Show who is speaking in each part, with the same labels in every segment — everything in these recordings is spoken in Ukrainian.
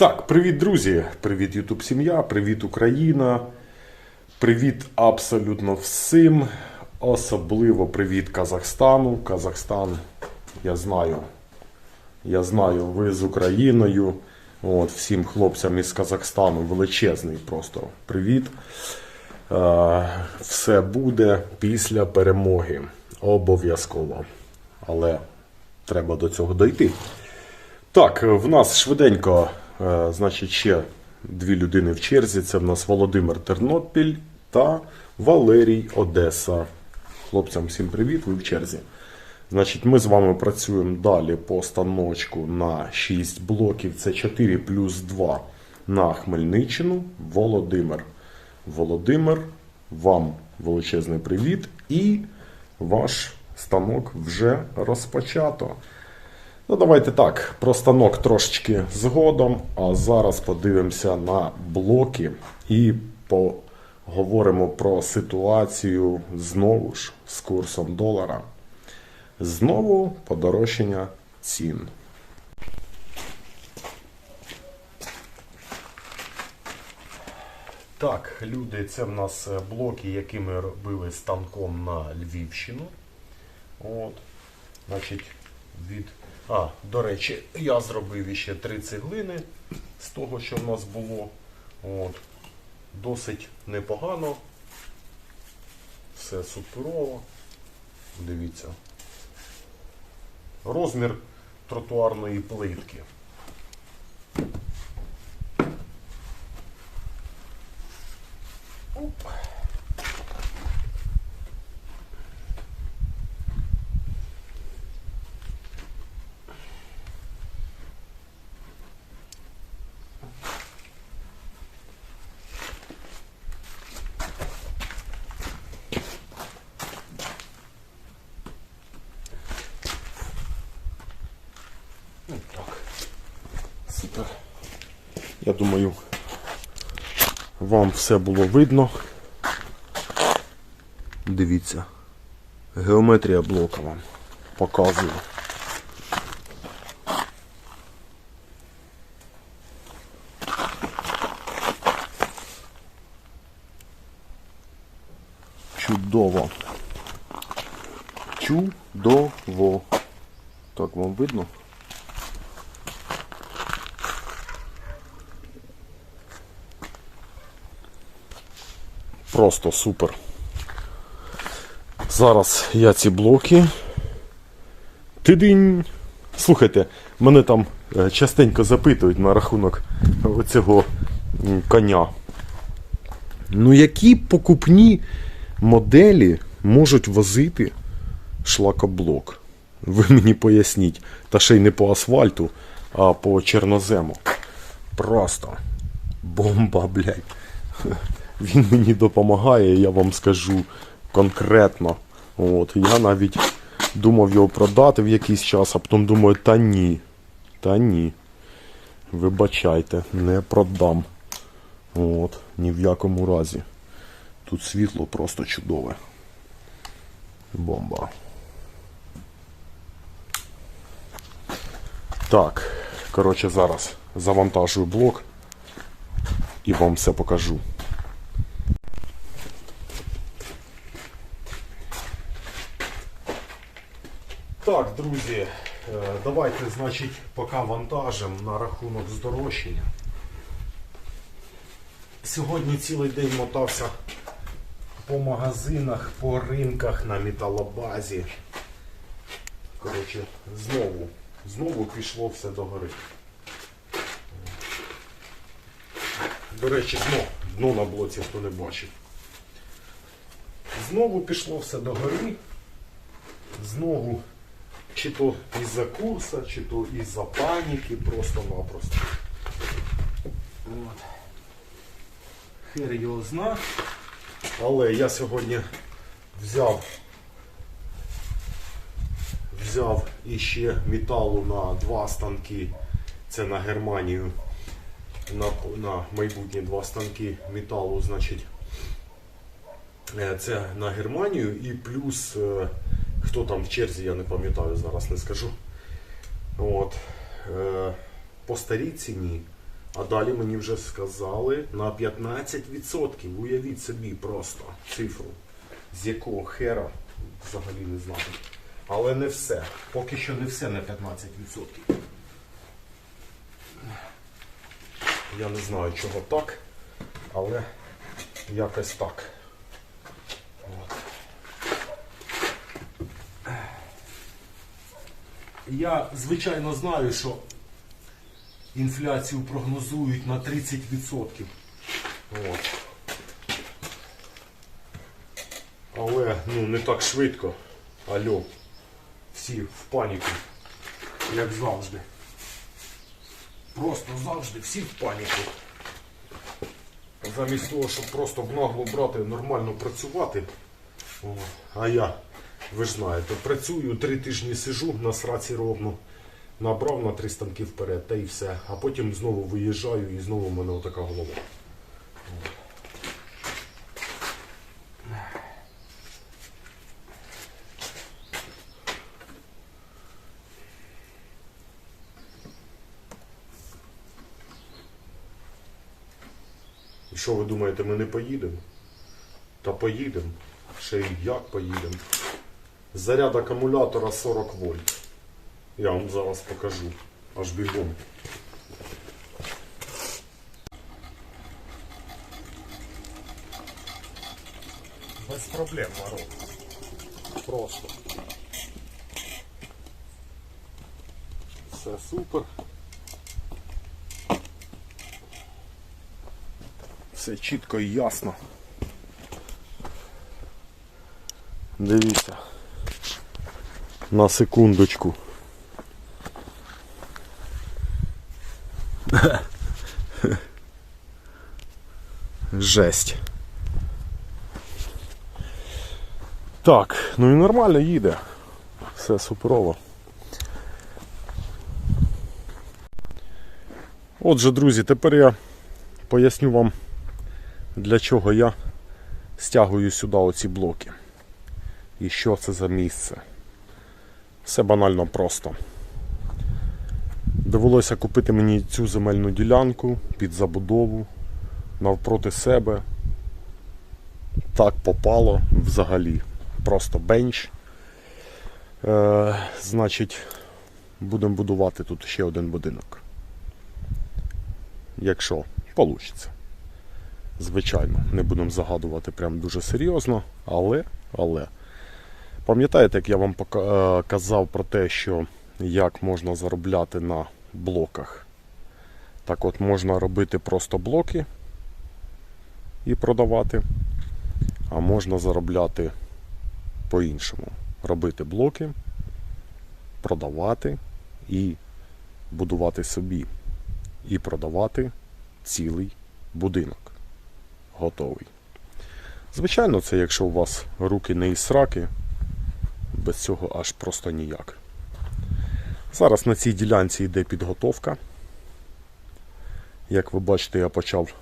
Speaker 1: Так, привіт, друзі! Привіт, Ютуб сім'я, привіт, Україна. Привіт абсолютно всім. Особливо привіт Казахстану. Казахстан, я знаю. Я знаю, ви з Україною. От, всім хлопцям із Казахстану величезний просто привіт. Е, все буде після перемоги. Обов'язково. Але треба до цього дойти. Так, в нас швиденько, значить, ще дві людини в черзі. Це в нас Володимир Тернопіль та Валерій Одеса. Хлопцям всім привіт, ви в черзі. Значить, ми з вами працюємо далі по станочку на 6 блоків. Це 4 плюс 2 на Хмельниччину. Володимир. Володимир, вам величезний привіт. І ваш станок вже розпочато. Ну, давайте так, про станок трошечки згодом, а зараз подивимося на блоки і поговоримо про ситуацію знову ж з курсом долара. Знову подорожчання цін. Так, люди, це в нас блоки, які ми робили станком на Львівщину. От. Значить, від. А, до речі, я зробив іще три цеглини з того, що в нас було. От. Досить непогано. Все суперово. Дивіться. Розмір тротуарної плитки. Оп. Думаю, вам все було видно. Дивіться. Геометрія блока вам показую. Чудово. Чудово. Так, вам видно? Просто супер. Зараз я ці блоки. Тидинь. Слухайте, мене там е, частенько запитують на рахунок цього коня. Ну, які покупні моделі можуть возити шлакоблок? Ви мені поясніть. Та ще й не по асфальту, а по чорнозему. Просто бомба, блядь. Він мені допомагає, я вам скажу конкретно. От, я навіть думав його продати в якийсь час, а потім думаю, та ні. Та ні. Вибачайте, не продам. От, ні в якому разі. Тут світло просто чудове. Бомба. Так, коротше, зараз завантажую блок і вам все покажу. Так, друзі, е, давайте, значить, поки вантажем на рахунок здорожчання. Сьогодні цілий день мотався по магазинах, по ринках на металобазі. Коротше, знову, знову пішло все до гори. До речі, дно, дно на блоці, хто не бачив. Знову пішло все до гори. Знову чи то із-за курсу, чи то із-за паніки, просто-напросто. Хер його зна. Але я сьогодні взяв взяв іще металу на два станки. Це на Германію. На, на майбутні два станки металу, значить. Е, Це на Германію і плюс е, хто там в черзі, я не пам'ятаю, зараз не скажу. От. Е, По старій ціні А далі мені вже сказали на 15%. Уявіть собі просто цифру. З якого хера взагалі не знаю. Але не все. Поки що не все на 15%. Я не знаю, чого так, але якось так. Я, звичайно, знаю, що інфляцію прогнозують на 30%. От. Але ну, не так швидко. Алло. Всі в паніку. Як завжди. Просто завжди всі в паніку. Замість того, щоб просто в нагло брати нормально працювати. О, а я, ви ж знаєте, працюю, три тижні сижу на сраці ровно. Набрав на три станки вперед, та й все. А потім знову виїжджаю і знову в мене отака голова. І що ви думаєте, ми не поїдемо? Та поїдемо. Ще й як поїдемо. Заряд акумулятора 40 вольт. Я вам зараз покажу. Аж бігом. Без проблем, народ. Просто. Все супер. Все чітко і ясно. Дивіться. На секундочку. Жесть. Так, ну і нормально їде. Все суперово. Отже, друзі, тепер я поясню вам, для чого я стягую сюди оці блоки. І що це за місце. Все банально просто. Довелося купити мені цю земельну ділянку під забудову навпроти себе. Так попало взагалі. Просто бенч. Е, значить, будемо будувати тут ще один будинок. Якщо вийде. Звичайно, не будемо загадувати прям дуже серйозно, але, але. Пам'ятаєте, як я вам е, казав про те, що як можна заробляти на блоках? Так от можна робити просто блоки і продавати, а можна заробляти по-іншому. Робити блоки, продавати і будувати собі. І продавати цілий будинок. Готовий. Звичайно, це якщо у вас руки не із сраки, без цього аж просто ніяк. Зараз на цій ділянці йде підготовка. Як ви бачите, я почав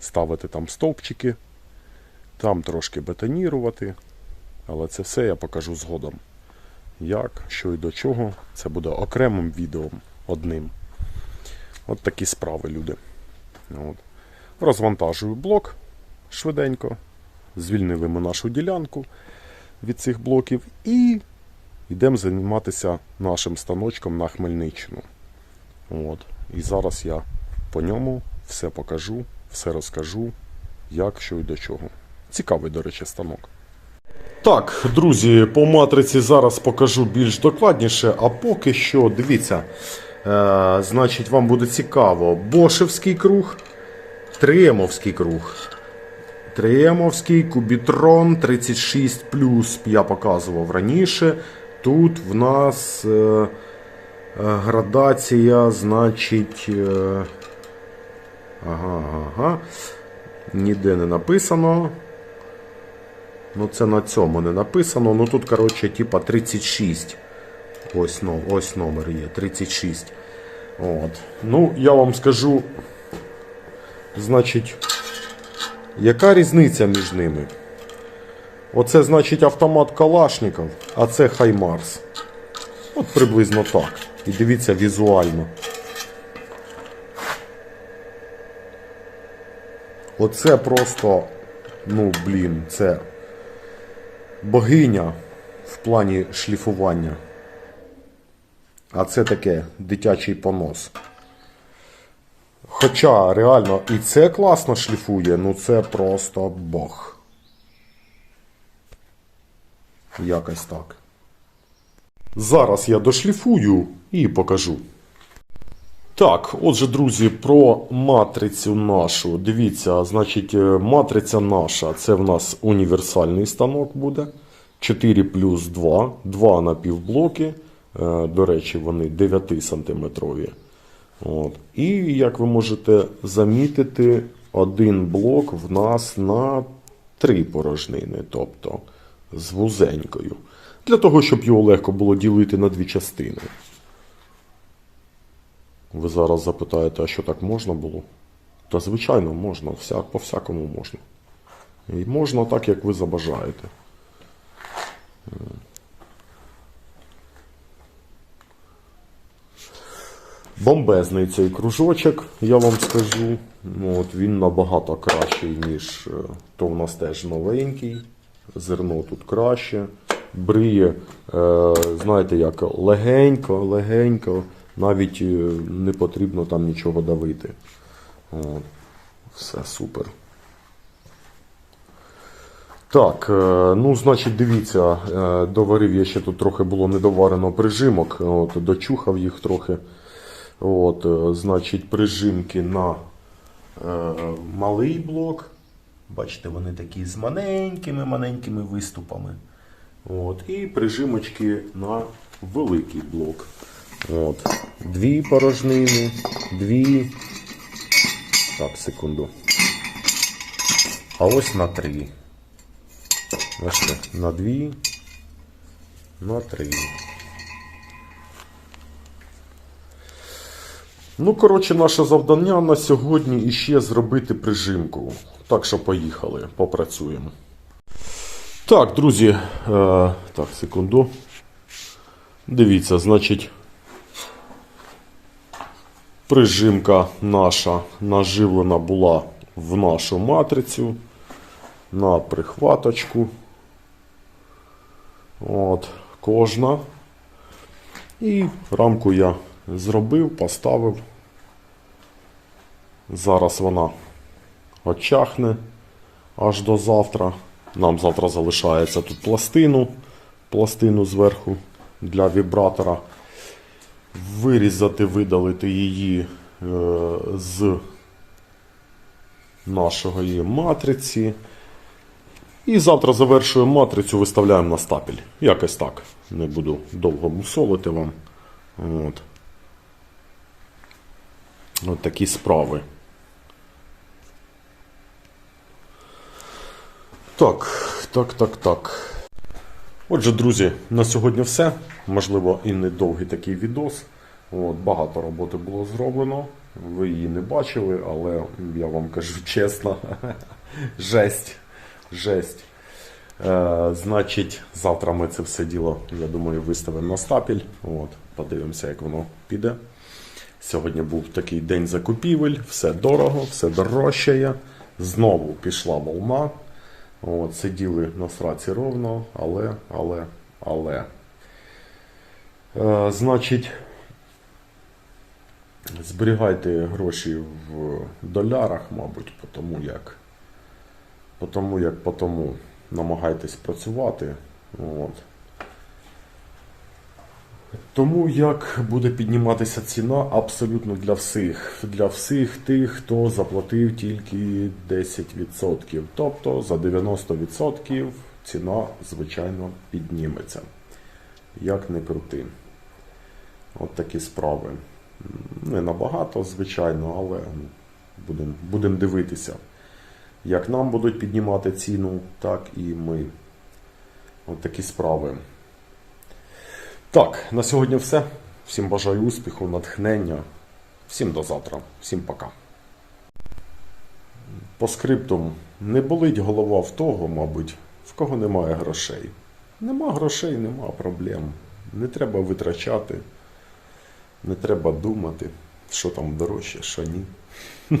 Speaker 1: ставити там стовпчики, там трошки бетонірувати, але це все я покажу згодом. Як, що і до чого, це буде окремим відео одним. От такі справи, люди. От. Розвантажую блок швиденько. Звільнили ми нашу ділянку від цих блоків і йдемо займатися нашим станочком на Хмельниччину. От. І зараз я по ньому все покажу, все розкажу, як, що і до чого. Цікавий, до речі, станок. Так, друзі, по матриці зараз покажу більш докладніше, а поки що, дивіться, е, значить, вам буде цікаво. Бошевський круг, Триємовський круг. Триємовський, Кубітрон 36 я показував раніше. Тут в нас е, е, градація, значить. Е, ага, ага. Ніде не написано. Ну, це на цьому не написано. Ну тут, коротше, типа 36. Ось, ось номер є, 36. От. Ну, я вам скажу. Значить, яка різниця між ними? Оце значить автомат Калашников, а це Хаймарс. От приблизно так. І дивіться візуально. Оце просто, ну блін, це богиня в плані шліфування. А це таке дитячий понос. Хоча реально і це класно шліфує, ну це просто бог. Якось так. Зараз я дошліфую і покажу. Так, отже, друзі, про матрицю нашу. Дивіться, значить, е, матриця наша це в нас універсальний станок буде. 4 плюс 2, 2 напівблоки. Е, До речі, вони 9 сантиметрові. От. І як ви можете замітити, один блок в нас на три порожнини, тобто з вузенькою. Для того, щоб його легко було ділити на дві частини. Ви зараз запитаєте, а що так можна було? Та звичайно можна, всяк, по-всякому можна. І можна так, як ви забажаєте. Бомбезний цей кружочок, я вам скажу. Ну, От він набагато кращий, ніж е, то в нас теж новенький. Зерно тут краще. Бриє, е, знаєте, як легенько, легенько, навіть е, не потрібно там нічого давити. От. Все супер. Так, ну, значить, дивіться, доварив я ще тут трохи було недоварено прижимок, от, дочухав їх трохи. От, е, значить, прижимки на е, малий блок. Бачите, вони такі з маленькими маленькими виступами. От, і прижимочки на великий блок. От, дві порожнини, дві. Так, секунду. А ось на три. Бачите, на дві, на три. Ну, коротше, наше завдання на сьогодні іще зробити прижимку. Так що поїхали, попрацюємо. Так, друзі, е, так, секунду. Дивіться, значить, прижимка наша наживлена була в нашу матрицю на прихваточку. От, кожна. І рамку я зробив, поставив. Зараз вона очахне аж до завтра. Нам завтра залишається тут пластину, пластину зверху для вібратора. Вирізати, видалити її е, з нашої матриці. І завтра завершуємо матрицю, виставляємо на стапель. Якось так. Не буду довго мусолити вам. От. От такі справи. Так, так, так, так. Отже, друзі, на сьогодні все. Можливо, і не довгий такий відос. От, багато роботи було зроблено. Ви її не бачили, але я вам кажу чесно, жесть. Жесть. Е, значить, завтра ми це все діло, я думаю, виставимо на стапель. От, подивимося, як воно піде. Сьогодні був такий день закупівель, все дорого, все дорожчає. Знову пішла волна. От, сиділи на сраці ровно, але, але, але. Е, значить, зберігайте гроші в долярах, мабуть, тому як. Тому як тому намагайтесь працювати. От. Тому як буде підніматися ціна абсолютно для всіх. Для всіх тих, хто заплатив тільки 10%. Тобто за 90% ціна, звичайно, підніметься. Як не крути. От такі справи. Не набагато, звичайно, але будемо будем дивитися. Як нам будуть піднімати ціну, так і ми. От такі справи. Так, на сьогодні все. Всім бажаю успіху, натхнення. Всім до завтра. Всім пока. По скриптум не болить голова в того, мабуть, в кого немає грошей. Нема грошей, нема проблем. Не треба витрачати, не треба думати, що там дорожче, що ні.